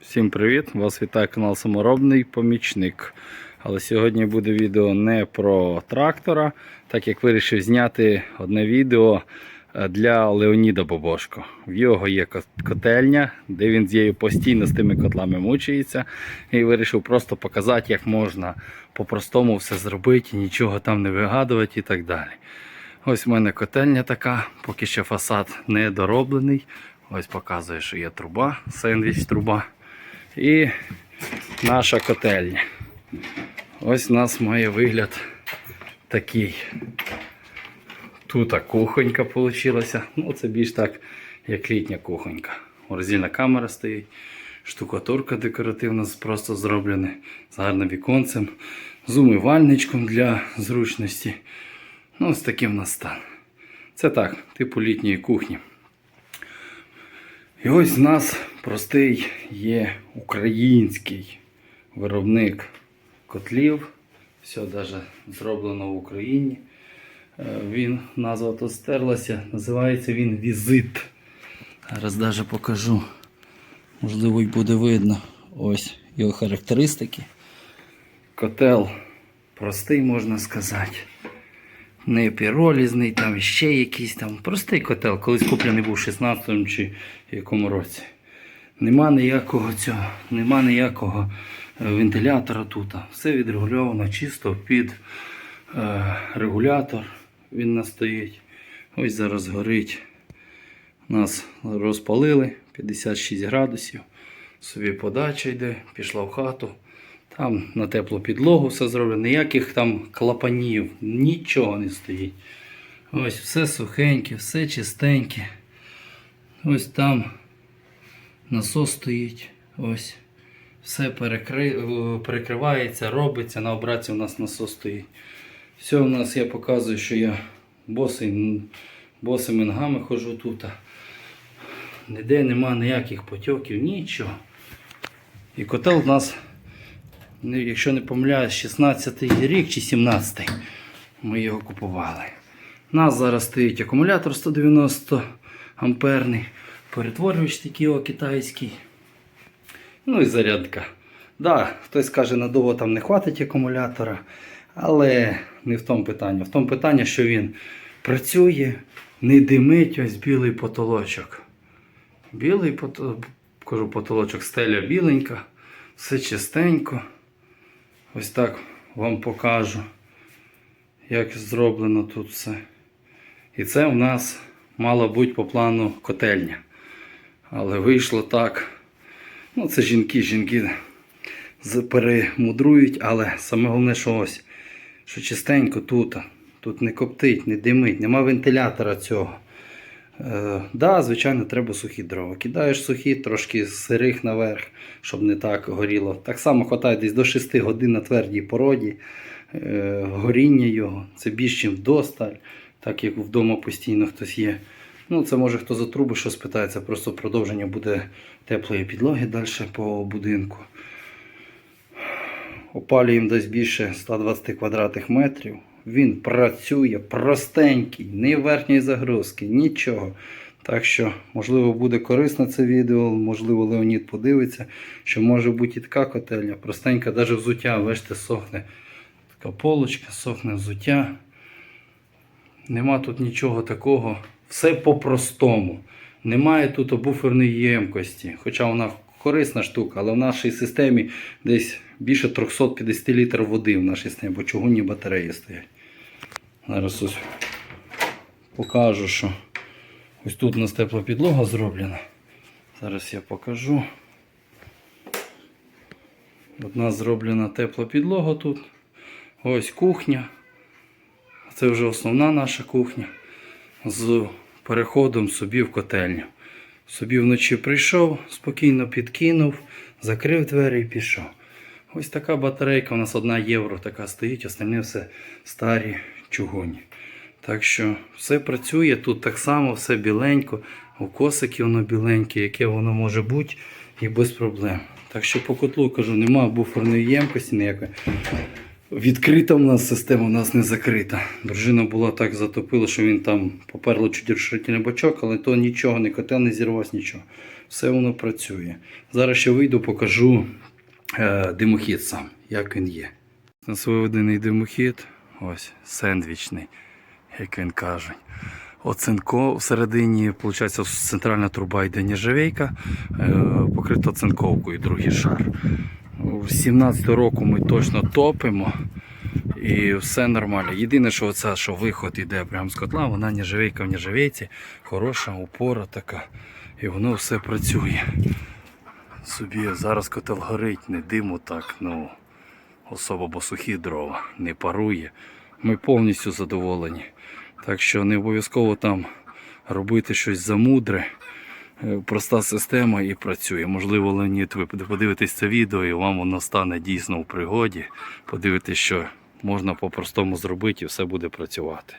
Всім привіт! Вас вітає канал Саморобний Помічник. Але сьогодні буде відео не про трактора, так як вирішив зняти одне відео е, для Леоніда Бобошко. В його є котельня, де він з нею постійно з тими котлами мучається. І вирішив просто показати, як можна по-простому все зробити, нічого там не вигадувати і так далі. Ось в мене котельня така, поки ще фасад не дороблений. Ось показує, що є труба, сендвіч труба. І наша котельня. Ось у нас має вигляд такий. Тут кухонька вийшла. Ну, це більш так, як літня кухонька. Морозильна камера стоїть, штукатурка декоративна просто зроблена з гарним віконцем, з умивальничком для зручності. Ну, ось такий в нас стан. Це так, типу літньої кухні. І ось в нас простий є український виробник котлів. Все навіть зроблено в Україні. Е, Він, назва тут стерлася, називається він Візит. Зараз навіть покажу. Можливо, й буде видно. Ось його характеристики. Котел простий, можна сказати. Не піролізний, там ще якийсь там простий котел, колись куплений був в 16-му чи якому році. Нема ніякого цього, нема ніякого е, вентилятора тут. Все відрегульовано чисто під е, регулятор. Він настоїть. Ось зараз горить. Нас розпалили 56 градусів. Собі подача йде, пішла в хату. Там на теплу підлогу все зроблено. Ніяких там клапанів, нічого не стоїть. Ось все сухеньке, все чистеньке. Ось там насос стоїть. Ось. Все перекри... перекривається, робиться. На обраці у нас насос стоїть. Все у нас я показую, що я босий, босими ногами ходжу тут. Ніде нема ніяких потьоків, нічого. І котел у нас, якщо не помиляюсь, 16-й рік чи 17-й ми його купували. У нас зараз стоїть акумулятор 190 амперний, перетворювач такий китайський. Ну і зарядка. Да, хтось каже, надовго там не хватить акумулятора, але не в тому питанні. В тому питанні, що він працює, не димить ось білий потолочок. Білий пото- кажу, потолочок, стеля біленька, все чистенько. Ось так вам покажу, як зроблено тут все. І це в нас мало бути по плану котельня. Але вийшло так. Ну, це жінки, жінки перемудрують, але саме головне, що ось, що чистенько тут. Тут не коптить, не димить, нема вентилятора цього. Е, да, звичайно, треба сухі дрова. Кидаєш сухі, трошки сирих наверх, щоб не так горіло. Так само хватає десь до 6 годин на твердій породі. Е, горіння його це більш ніж вдосталь, так як вдома постійно хтось є. Ну, це може хто за труби що спитається, просто продовження буде теплої підлоги далі по будинку. Опалюємо десь більше 120 квадратних метрів. Він працює простенький, ні верхньої загрузки, нічого. Так що, можливо, буде корисно це відео, можливо, Леонід подивиться, що може бути і така котельня. Простенька, навіть взуття, бачите, сохне. Така полочка, сохне взуття. Нема тут нічого такого. Все по-простому. Немає тут буферної ємкості. Хоча вона корисна штука, але в нашій системі десь більше 350 літрів води в нашій системі, бо чугунні батареї стоять. Зараз ось покажу, що ось тут у нас тепла підлога зроблена. Зараз я покажу. От нас зроблена тепла підлога тут. Ось кухня. Це вже основна наша кухня. З переходом собі в котельню. Собі вночі прийшов, спокійно підкинув, закрив двері і пішов. Ось така батарейка, у нас 1 євро така стоїть, остальне все старі чугуні. Так що все працює, тут так само, все біленько, у косики воно біленьке, яке воно може бути і без проблем. Так що по котлу кажу, немає буферної ємкості ніякої. Відкрита в нас система, у нас не закрита. Дружина була так затопила, що він там поперло чуть розширительний бачок, але то нічого, не котел не зірвався, нічого. все воно працює. Зараз ще вийду, покажу димохід сам, як він є. У нас виведений димохід, ось сендвічний, як він каже. Оцинко всередині, виходить, центральна труба йде нержавейка, е, покрита оцинковкою, другий шар. З 17 року ми точно топимо і все нормально. Єдине, що оце, що виход іде прямо з котла, вона нержавейка в нержавейці, хороша, упора така. І воно все працює. Собі зараз котел горить, не диму так, ну особо бо сухі дрова, не парує. Ми повністю задоволені. Так що не обов'язково там робити щось замудре. Е, Проста система і працює. Можливо, Леонід, ви подивитесь це відео і вам воно стане дійсно в пригоді. Подивитесь, що можна по-простому зробити і все буде працювати.